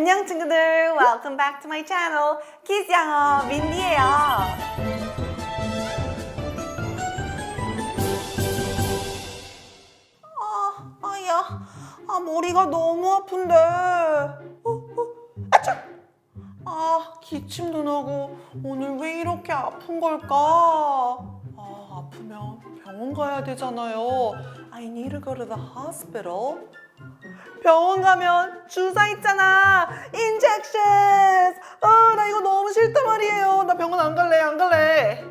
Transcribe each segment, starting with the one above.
안녕 친구들, welcome back to my channel. 키즈 영어 민디예요. 아, 아야, 아 머리가 너무 아픈데. 어, 어, 아차. 아, 기침도 나고 오늘 왜 이렇게 아픈 걸까? 아, 아프면 병원 가야 되잖아요. I need to go to the hospital. 병원 가면 주사 있잖아. injections. 아, 나 이거 너무 싫단 말이에요. 나 병원 안 갈래, 안 갈래.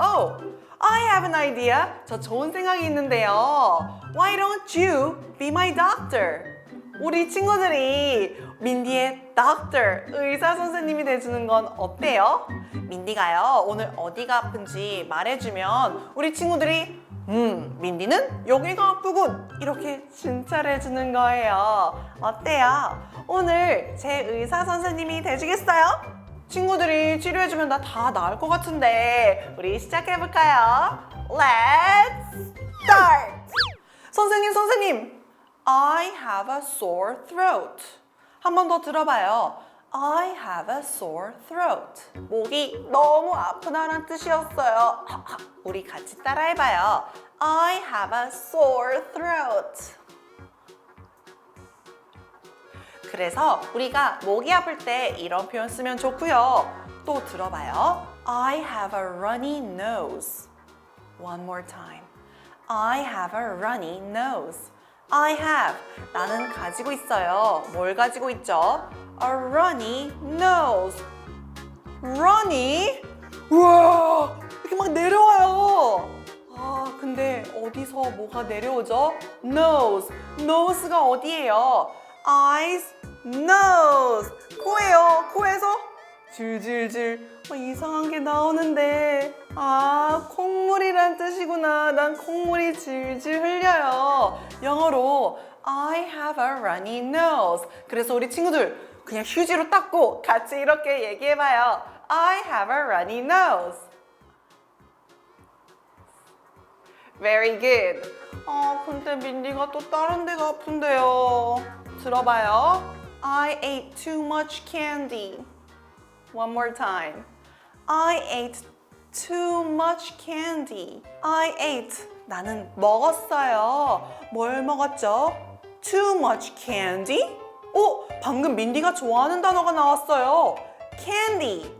Oh, I have an idea. 저 좋은 생각이 있는데요. Why don't you be my doctor? 우리 친구들이 민디의 doctor, 의사 선생님이 돼주는 건 어때요? 민디가요, 오늘 어디가 아픈지 말해주면 우리 친구들이 음, 민디는 여기가 아프군. 이렇게 진찰해 주는 거예요. 어때요? 오늘 제 의사 선생님이 되시겠어요? 친구들이 치료해주면 나 다 나을 것 같은데 우리 시작해볼까요? Let's start! 선생님, 선생님! I have a sore throat. 한 번 더 들어봐요. I have a sore throat. 목이 너무 아프다는 뜻이었어요. 우리 같이 따라해봐요. I have a sore throat. 그래서 우리가 목이 아플 때 이런 표현 쓰면 좋고요. 또 들어봐요. I have a runny nose. One more time. I have a runny nose. I have. 나는 가지고 있어요. 뭘 가지고 있죠? A runny nose. runny? 우와! 이렇게 막 내려와요. 아, 근데 어디서 뭐가 내려오죠? nose. nose가 어디예요? eyes, nose. 코예요. 코에서 줄줄줄 어, 이상한 게 나오는데. 아 콧물이란 뜻이구나. 난 콧물이 질질 흘려요. 영어로 I have a runny nose. 그래서 우리 친구들 그냥 휴지로 닦고 같이 이렇게 얘기해봐요. I have a runny nose. Very good. 아 근데 민디가 또 다른 데가 아픈데요. 들어봐요. I ate too much candy One more time. I ate too much candy. I ate. 나는 먹었어요. 뭘 먹었죠? Too much candy? 오, 방금 민디가 좋아하는 단어가 나왔어요. candy.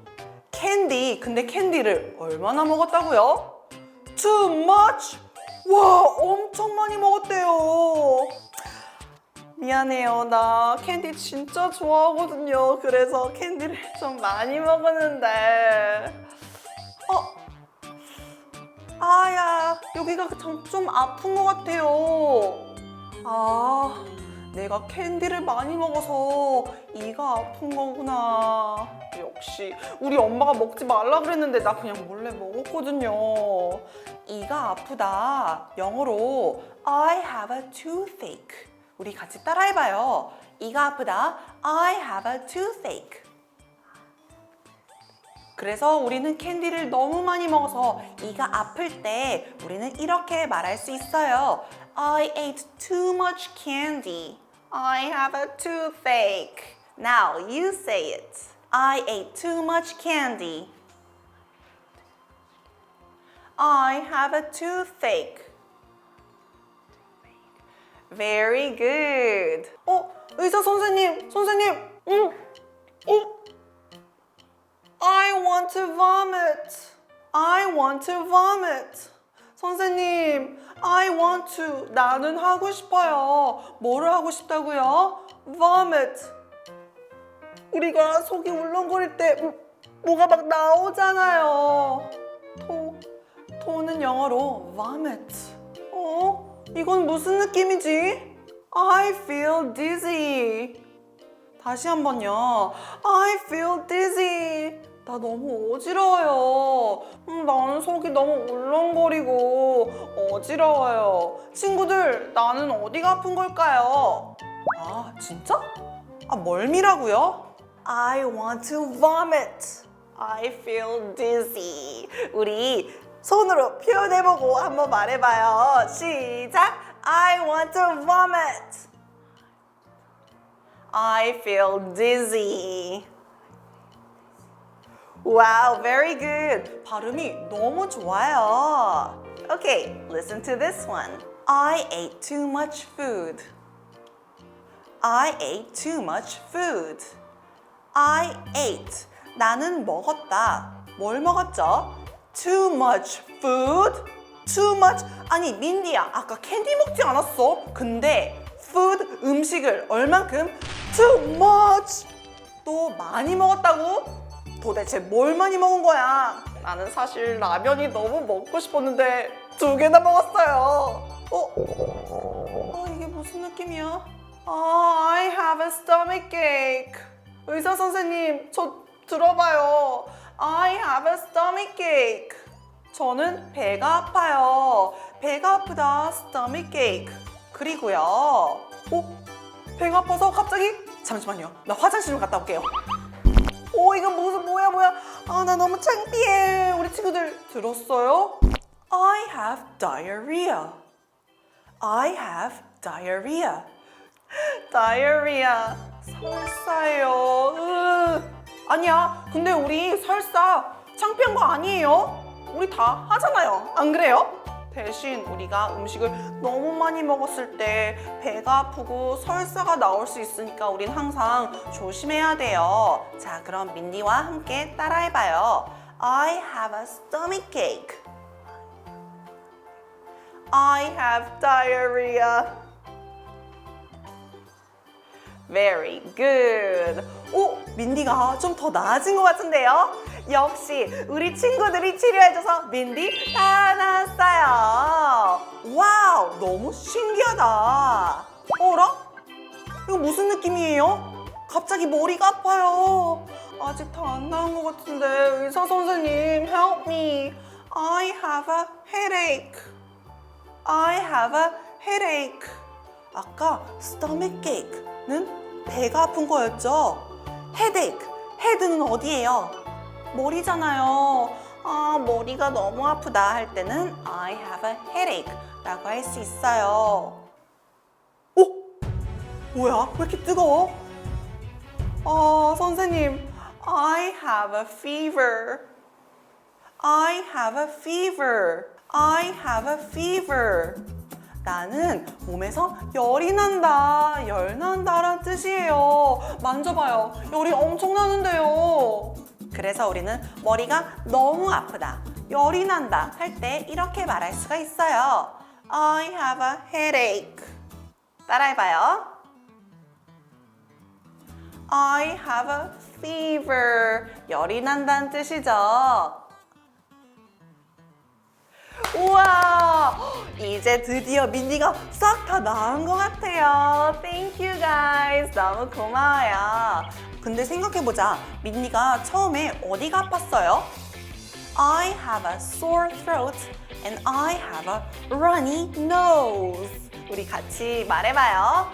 candy. 근데 캔디를 얼마나 먹었다고요? Too much? 와, 엄청 많이 먹었대요. 미안해요. 나 캔디 진짜 좋아하거든요. 그래서 캔디를 좀 많이 먹었는데. 어? 아야, 여기가 좀, 좀 아픈 것 같아요. 아, 내가 캔디를 많이 먹어서 이가 아픈 거구나. 역시 우리 엄마가 먹지 말라 그랬는데 나 그냥 몰래 먹었거든요. 이가 아프다. 영어로 I have a toothache. 우리 같이 따라해봐요. 이가 아프다. I have a toothache. 그래서 우리는 캔디를 너무 많이 먹어서 이가 아플 때 우리는 이렇게 말할 수 있어요. I ate too much candy. I have a toothache. Now you say it. I ate too much candy. I have a toothache. Very good. 어, 의사 선생님, 선생님, 음, 어, I want to vomit. I want to vomit. 선생님, I want to. 나는 하고 싶어요. 뭐를 하고 싶다고요? Vomit. 우리가 속이 울렁거릴 때 음, 뭐가 막 나오잖아요. 토, 토는 영어로 vomit. 어? 이건 무슨 느낌이지? I feel dizzy. 다시 한번요. I feel dizzy. 나 너무 어지러워요. 음, 속이 너무 울렁거리고 어지러워요. 친구들, 나는 어디가 아픈 걸까요? 아, 진짜? 아, 멀미라고요? I want to vomit. I feel dizzy. 우리 손으로 표현해보고 한번 말해봐요. 시작. I want to vomit. I feel dizzy. Wow, very good. 발음이 너무 좋아요. Okay, listen to this one. I ate too much food. I ate too much food. I ate. 나는 먹었다. 뭘 먹었죠? Too much food? Too much? 아니, 민디야. 아까 캔디 먹지 않았어? 근데 food, 음식을 얼만큼? Too much! 또 많이 먹었다고? 도대체 뭘 많이 먹은 거야? 나는 사실 라면이 너무 먹고 싶었는데 두 개나 먹었어요. 어? 아, 이게 무슨 느낌이야? 아, I have a stomach ache. 의사 선생님, 저 들어봐요. I have a stomach ache. 저는 배가 아파요. 배가 아프다, stomach ache. 그리고요. 어? 배가 아파서 갑자기? 잠시만요. 나 화장실 좀 갔다 올게요. 오, 이건 무슨 뭐야 뭐야? 아, 나 너무 창피해. 우리 친구들 들었어요? I have diarrhea. I have diarrhea. diarrhea. 설사요. 으. 아니야. 근데 우리 설사 창피한 거 아니에요? 우리 다 하잖아요. 안 그래요? 대신 우리가 음식을 너무 많이 먹었을 때 배가 아프고 설사가 나올 수 있으니까 우린 항상 조심해야 돼요. 자, 그럼 민디와 함께 따라해봐요. I have a stomach ache. I have diarrhea. Very good. 오, 민디가 좀 더 나아진 것 같은데요? 역시 우리 친구들이 치료해줘서 민디 다 나았어요. 와우, 너무 신기하다. 어라? 이거 무슨 느낌이에요? 갑자기 머리가 아파요. 아직 다 안 나은 것 같은데 의사 선생님, help me. I have a headache. I have a headache. 아까 stomach ache는 배가 아픈 거였죠? headache, head는 어디예요? 머리잖아요. 아, 머리가 너무 아프다 할 때는 I have a headache 라고 할 수 있어요. 오! 뭐야? 왜 이렇게 뜨거워? 아, 선생님. I have a fever. I have a fever. I have a fever. 나는 몸에서 열이 난다, 열 난다란 뜻이에요. 만져봐요. 열이 엄청 나는데요. 그래서 우리는 머리가 너무 아프다, 열이 난다 할 때 이렇게 말할 수가 있어요. I have a headache. 따라해봐요. I have a fever. 열이 난다는 뜻이죠. 우와! 이제 드디어 민디가 싹 다 나은 것 같아요. Thank you guys. 너무 고마워요. 근데 생각해보자. 민디가 처음에 어디가 아팠어요? I have a sore throat and I have a runny nose. 우리 같이 말해봐요.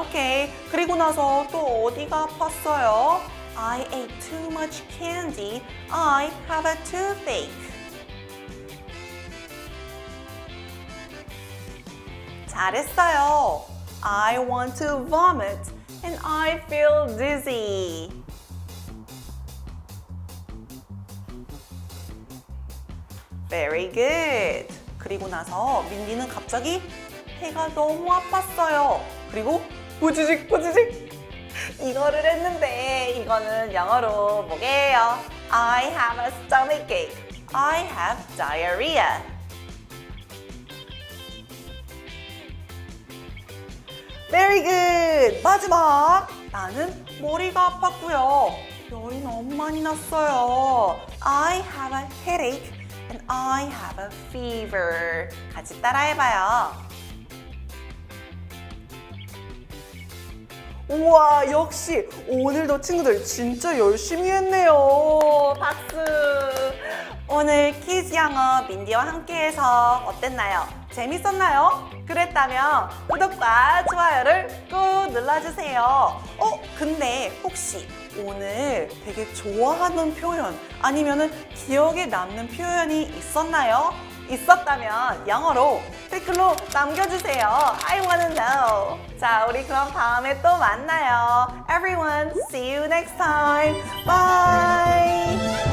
오케이. 그리고 나서 또 어디가 아팠어요? I ate too much candy. I have a toothache. 잘했어요. I want to vomit and I feel dizzy. Very good. 그리고 나서 민디는 갑자기 배가 너무 아팠어요. 그리고 부지직 부지직 이거를 했는데 이거는 영어로 뭐게요? I have a stomach ache. I have diarrhea. Very good. 마지막. 나는 머리가 아팠고요. 열이 너무 많이 났어요. I have a headache and I have a fever. 같이 따라해봐요. 우와, 역시 오늘도 친구들 진짜 열심히 했네요. 박수. 오늘 키즈 영어 민디와 함께해서 어땠나요? 재밌었나요? 그랬다면 구독과 좋아요를 꾹 눌러주세요. 어, 근데 혹시 오늘 되게 좋아하는 표현 아니면은 기억에 남는 표현이 있었나요? 있었다면 영어로 댓글로 남겨주세요. I wanna know. 자, 우리 그럼 다음에 또 만나요. Everyone, see you next time. Bye.